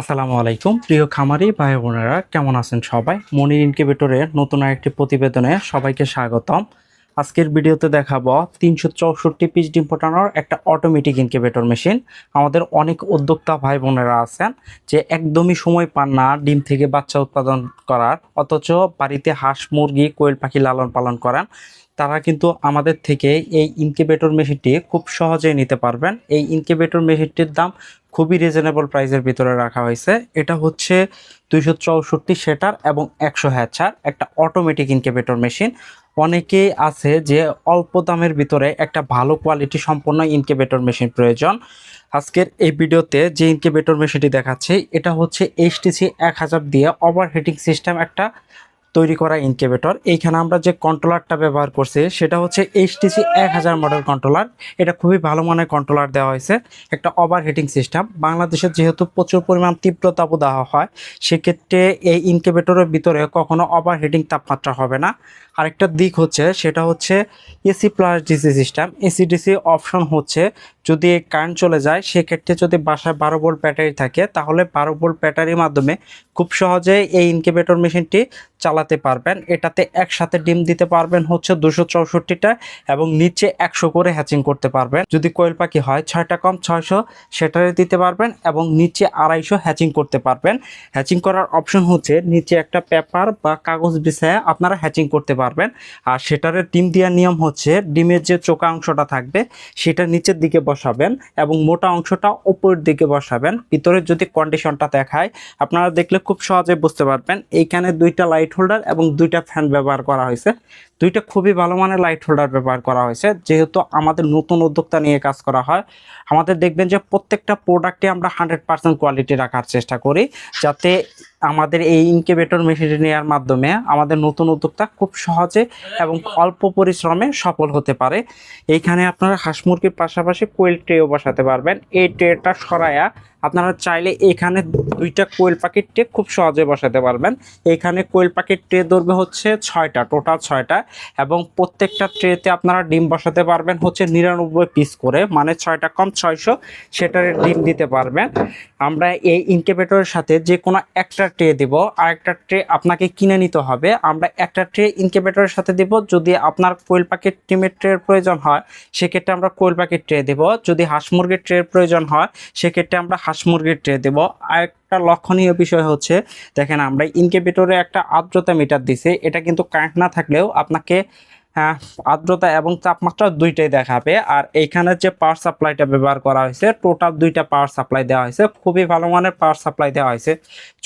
আসসালামু আলাইকুম। প্রিয় খামারি ভাই বোনেরা, কেমন আছেন সবাই? মনির ইনকিউবেটরের নতুন আরেকটি প্রতিবেদনে সবাইকে স্বাগতম। আজকের ভিডিওতে দেখাবো তিনশো চৌষট্টি পিস ডিম ফোটানোর একটা অটোমেটিক ইনকিউবেটর মেশিন আমাদের অনেক উদ্যোক্তা ভাই বোনেরা আছেন যে একদমই সময় পান না ডিম থেকে বাচ্চা উৎপাদন করার, অথচ বাড়িতে হাঁস, মুরগি, কোয়েল পাখি লালন পালন করেন। তারা কিন্তু আমাদের থেকে এই ইনকিউবেটর মেশিনটি খুব সহজেই নিতে পারবেন। এই ইনকিউবেটর মেশিনটির দাম খুবই রিজনেবল প্রাইসের ভিতরে রাখা হয়েছে। এটা হচ্ছে দুইশো চৌষট্টি সেটার এবং একশো হ্যাচার একটা অটোমেটিক ইনকিউবেটর মেশিন অনেকেই আছে যে অল্প দামের ভিতরে একটা ভালো কোয়ালিটি সম্পন্ন ইনকিউবেটর মেশিন প্রয়োজন। আজকের এই ভিডিওতে যে ইনকিউবেটর মেশিনটি দেখাচ্ছি, এটা হচ্ছে এইচটিসি এক হাজার দিয়ে ওভার ওভারহিটিং সিস্টেম একটা তৈরি করা ইনকিউবেটর এইখানে আমরা যে কন্ট্রোলারটা ব্যবহার করছি, সেটা হচ্ছে এইচটিসি এক হাজার মডেল কন্ট্রোলার এটা খুবই ভালো মানের কন্ট্রোলার দেওয়া হয়েছে। একটা ওভার হিটিং সিস্টেম বাংলাদেশে যেহেতু প্রচুর পরিমাণ তীব্র তাপদাহ হয়, সেক্ষেত্রে এই ইনকিউবেটরের ভিতরে কখনো ওভার হিটিং তাপমাত্রা হবে না। আরেকটা দিক হচ্ছে, সেটা হচ্ছে AC plus DC system AC DC option হচ্ছে, যদি কারেন্ট চলে যায়, সেক্ষেত্রে যদি বাসায় বারো ভোল্ট ব্যাটারি থাকে, তাহলে বারো ভোল্ট ব্যাটারির মাধ্যমে খুব সহজে এই ইনকিউবেটর মেশিনটি চালাতে পারবেন। এটাতে একসাথে ডিম দিতে পারবেন হচ্ছে দুশো চৌষট্টিটা এবং নিচে একশো করে হ্যাচিং করতে পারবেন। যদি কোয়েল পাখি হয় ছয়টা কম ছয়শো সেটারে দিতে পারবেন এবং নিচে আড়াইশো হ্যাচিং করতে পারবেন। হ্যাচিং করার অপশন হচ্ছে নিচে একটা পেপার বা কাগজ বিছায় আপনারা হ্যাচিং করতে পারবেন। আর সেটারে ডিম দেওয়ার নিয়ম হচ্ছে ডিমের যে চোকা অংশটা থাকবে সেটা নিচের দিকে বসাবেন এবং মোটা অংশটা উপরের দিকে বসাবেন। ভিতরে যদি কন্ডিশনটা দেখায় আপনারা দেখলে খুব সহজে বুঝতে পারবেন। এইখানে দুইটা লাইট হোল্ডার এবং দুইটা ফ্যান ব্যবহার করা হয়েছে। দুইটা খুবই ভালো মানের লাইট হোল্ডার ব্যবহার করা হয়েছে। যেহেতু আমাদের নতুন উদ্যোক্তা নিয়ে কাজ করা হয়, আমাদের দেখবেন যে প্রত্যেকটা প্রোডাক্টে আমরা হান্ড্রেড পার্সেন্ট কোয়ালিটি রাখার চেষ্টা করি, যাতে আমাদের এই ইনকিউবেটর মেশিন নেওয়ার মাধ্যমে আমাদের নতুন উদ্যোক্তা খুব সহজে এবং অল্প পরিশ্রমে সফল হতে পারে। এইখানে আপনারা হাঁস মুরগির পাশাপাশি কোয়েল ট্রেও বসাতে পারবেন। এই ট্রেটা সরায়া আপনারা চাইলে এখানে দুইটা কোয়েল পাখির ট্রে খুব সহজে বসাতে পারবেন। এখানে কোয়েল পাখির ট্রে ধরবে হচ্ছে ছয়টা টোটাল ছয়টা। এবং প্রত্যেকটা ট্রেতে আপনারা ডিম বসাতে পারবেন হচ্ছে নিরানব্বই পিস করে মানে ছয়টা কম ছয়শো সেটার ডিম দিতে পারবেন। আমরা এই ইনকিউবেটরের সাথে যে কোনো একটা ট্রে দিব আর একটা ট্রে আপনাকে কিনে নিতে হবে। আমরা একটা ট্রে ইনকিউবেটরের সাথে দিব, যদি আপনার কোয়েল পাখির ডিমের ট্রের প্রয়োজন হয়, সেক্ষেত্রে আমরা কোয়েল পাখির ট্রে দেব। যদি হাঁস মুরগির ট্রের প্রয়োজন হয়, সেক্ষেত্রে আমরা হাঁস মুরগির ট্রে দেব। আর একটা লক্ষণীয় বিষয় হচ্ছে, দেখেন আমরা ইনকিউবেটরে একটা আর্দ্রতা মিটার দিছি, এটা কিন্তু কারেন্ট না থাকলেও আপনাকে আর্দ্রতা এবং তাপমাত্রা দুইটাই দেখাবে। আর এইখানে যে পাওয়ার সাপ্লাইটা ব্যবহার করা হয়েছে টোটাল দুইটা পাওয়ার সাপ্লাই দেওয়া হয়েছে, খুবই ভালো মানের পাওয়ার সাপ্লাই দেওয়া হয়েছে।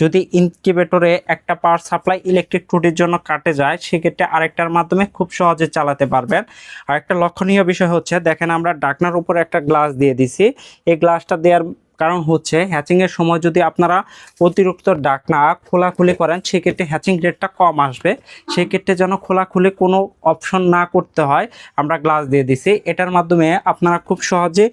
যদি ইনকিউবেটরে একটা পাওয়ার সাপ্লাই ইলেকট্রিক ত্রুটির জন্য কাটে যায়, সেক্ষেত্রে আরেকটার মাধ্যমে খুব সহজে চালাতে পারবেন। আর একটা লক্ষণীয় বিষয় হচ্ছে, দেখেন আমরা ডাকনার উপরে একটা গ্লাস দিয়ে দিছি, এই গ্লাসটা দেওয়ার কারণ হচ্ছে হ্যাচিংয়ের সময় যদি আপনারা অতিরিক্ত ডাকনা খোলাখুলি করেন, সেক্ষেত্রে হ্যাচিং রেটটা কম আসবে। সেক্ষেত্রে যেন খোলাখুলি কোনো অপশন না করতে হয়, আমরা গ্লাস দিয়ে দিছি। এটার মাধ্যমে আপনারা খুব সহজে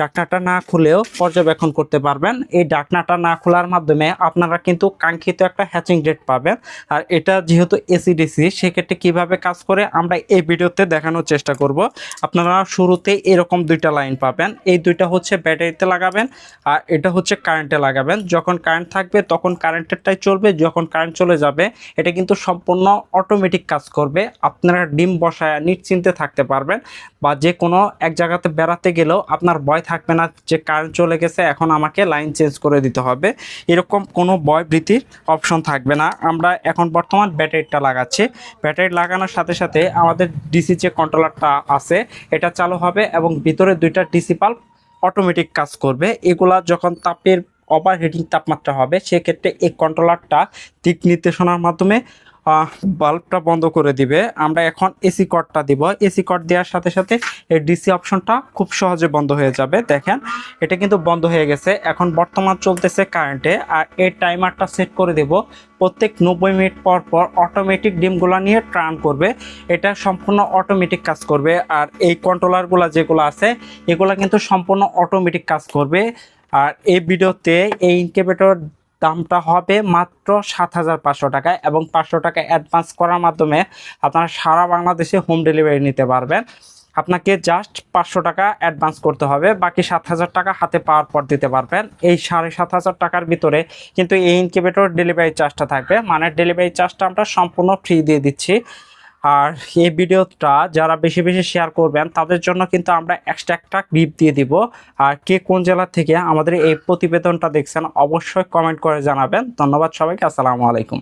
ডাকনাটা না খুলেও পর্যবেক্ষণ করতে পারবেন। এই ডাকনাটা না খোলার মাধ্যমে আপনারা কিন্তু কাঙ্ক্ষিত একটা হ্যাচিং রেট পাবেন। আর এটা যেহেতু এসিডিসি সেক্ষেত্রে কীভাবে কাজ করে আমরা এই ভিডিওতে দেখানোর চেষ্টা করব। আপনারা শুরুতে এরকম দুইটা লাইন পাবেন। এই দুইটা হচ্ছে ব্যাটারিতে লাগাবেন। আর এটা হচ্ছে কারেন্টে লাগাবেন। যখন কারেন্ট থাকবে, তখন কারেন্টেরটাই চলবে। যখন কারেন্ট চলে যাবে, এটা কিন্তু সম্পূর্ণ অটোমেটিক কাজ করবে। আপনারা ডিম বসায় নিশ্চিন্তে থাকতে পারবেন বা যে কোনো এক জায়গাতে বেড়াতে গেলেও আপনার ভয় থাকবে না যে কারেন্ট চলে গেছে, এখন আমাকে লাইন চেঞ্জ করে দিতে হবে। এরকম কোনো ভয় ভীতির অপশন থাকবে না। আমরা এখন বর্তমান ব্যাটারিটা লাগাচ্ছি। ব্যাটারি লাগানোর সাথে সাথে আমাদের ডিসি যে কন্ট্রোলারটা আছে, এটা চালু হবে এবং ভিতরে দুইটা ডিসি পাল্প অটোমেটিক কাজ করবে। এগুলা যখন তাপের ওভার হিটিং তাপমাত্রা হবে, সেক্ষেত্রে এই কন্ট্রোলারটা দিক নির্দেশনার মাধ্যমে বাল্বটা বন্ধ করে দিবে। আমরা এখন এসি কটটা দিব। এসি কট দেওয়ার সাথে সাথে এই ডিসি অপশনটা খুব সহজে বন্ধ হয়ে যাবে। দেখেন, এটা কিন্তু বন্ধ হয়ে গেছে। এখন বর্তমান চলতেছে কারেন্টে আর এই টাইমারটা সেট করে দেব। প্রত্যেক নব্বই মিনিট পর পর অটোমেটিক ডিমগুলো নিয়ে ট্রান করবে। এটা সম্পূর্ণ অটোমেটিক কাজ করবে। আর এই কন্ট্রোলারগুলো যেগুলো আছে, এগুলো কিন্তু সম্পূর্ণ অটোমেটিক কাজ করবে। আর এই ভিডিওতে এই ইনকিউবেটর দামটা হবে মাত্র সাত হাজার পাঁচশো টাকা এবং পাঁচশো টাকা অ্যাডভান্স করার মাধ্যমে আপনারা সারা বাংলাদেশে হোম ডেলিভারি নিতে পারবেন। আপনাকে জাস্ট পাঁচশো টাকা অ্যাডভান্স করতে হবে, বাকি সাত হাজার টাকা হাতে পাওয়ার পর দিতে পারবেন। এই সাড়ে সাত হাজার টাকার ভিতরে কিন্তু এই ইনকিউবেটর ডেলিভারি চার্জটা থাকবে। মানে ডেলিভারি চার্জটা আমরা সম্পূর্ণ ফ্রি দিয়ে দিচ্ছি। আর এই ভিডিওটা যারা বেশি বেশি শেয়ার করবেন, তাদের জন্য কিন্তু আমরা এক্সট্রা একটা ক্লিপ দিয়ে দিব। আর কে কোন জেলা থেকে আমাদের এই প্রতিবেদনটা দেখছেন, অবশ্যই কমেন্ট করে জানাবেন। ধন্যবাদ সবাইকে, আসসালামু আলাইকুম।